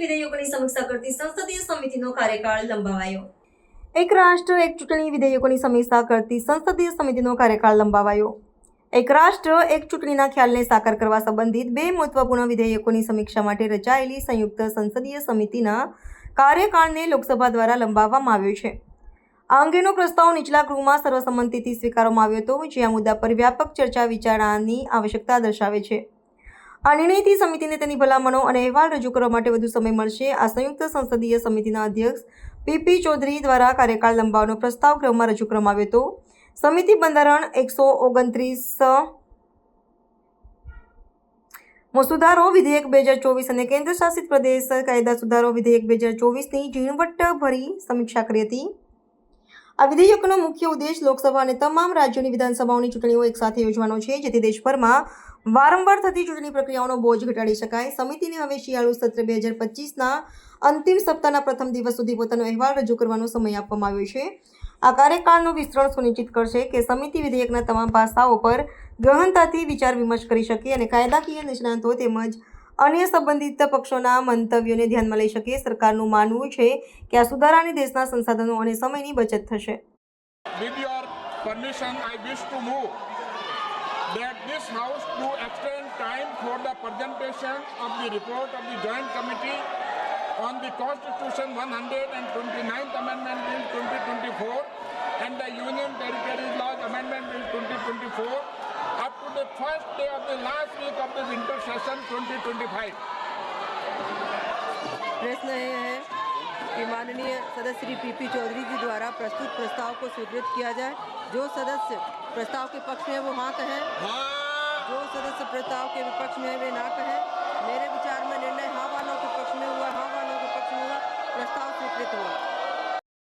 વિધેયકોની સમીક્ષા કરતી સંસદીય સમિતિનો કાર્યકાળ લંબાવાયો. એક રાષ્ટ્ર, એક ચૂંટણી વિધેયકોની સમીક્ષા કરતી સંસદીય સમિતિનો કાર્યકાળ લંબાવાયો. એક રાષ્ટ્ર, એક ચૂંટણીના ખ્યાલને સાકાર કરવા સંબંધિત બે મહત્વપૂર્ણ વિધેયકોની સમીક્ષા માટે રચાયેલી સંયુક્ત સંસદીય સમિતિના કાર્યકાળને લોકસભા દ્વારા લંબાવવામાં આવ્યો છે. આ અંગેનો પ્રસ્તાવ નીચલા ગૃહમાં સર્વસંમતિથી સ્વીકારવામાં આવ્યો હતો, જે આ મુદ્દા પર વ્યાપક ચર્ચા વિચારણાની આવશ્યકતા દર્શાવે છે. આ નિર્ણયથી સમિતિને તેની ભલામણો અને અહેવાલ રજૂ કરવા માટે વધુ સમય મળશે. આ સંયુક્ત સંસદીય સમિતિના અધ્યક્ષ પીપી ચૌધરી દ્વારા કાર્યકાળ લંબાવવાનો પ્રસ્તાવ ગૃહમાં રજૂ કરવામાં આવ્યો હતો. સમિતિ બંધારણ એકસો ઓગણત્રીસ સુધારો વિધેયક બે હજાર ચોવીસ અને કેન્દ્ર શાસિત પ્રદેશ કાયદા સુધારો વિધેયક બે હજાર ચોવીસની ઝીણવટભરી સમીક્ષા કરી હતી. આ વિધેયકનો મુખ્ય ઉદ્દેશ લોકસભા અને તમામ રાજ્યોની વિધાનસભાઓની ચૂંટણીઓ એકસાથે યોજવાનો છે, જેથી દેશભરમાં વારંવાર થતી ચૂંટણી પ્રક્રિયાઓનો બોજ ઘટાડી શકાય. સમિતિને હવે શિયાળુ સત્ર બે હજાર પચીસના અંતિમ સપ્તાહના પ્રથમ દિવસ સુધી પોતાનો અહેવાલ રજૂ કરવાનો સમય આપવામાં આવ્યો છે. આ કાર્યકાળનું વિસ્તરણ સુનિશ્ચિત કરશે કે સમિતિ વિધેયકના તમામ પાસાઓ પર ગહનતાથી વિચાર વિમર્શ કરી શકે અને કાયદાકીય નિષ્ણાંતો તેમજ અન્ય સંબંધિત પક્ષોના મંતવ્યોને ધ્યાનમાં લઈ શકે સરકારનું માનવું છે કે આ સુધારાની દેશના સંસાધનો અને સમયની બચત થશે With your permission, I wish to move that this House to extend time for the presentation of the report of the Joint Committee on the Constitution 129th Amendment Bill 2024 and the Union Territories Laws Amendment Bill 2024 up to the first day of the last week of the winter session 2025. प्रश्न ये है कि माननीय सदस्य Shri P P Chaudhary ji द्वारा प्रस्तुत प्रस्ताव को स्वीकृत किया जाए जो सदस्य प्रस्ताव के पक्ष में है वो हाँ कहें हाँ। जो सदस्य प्रस्ताव के विपक्ष में है वे ना कहें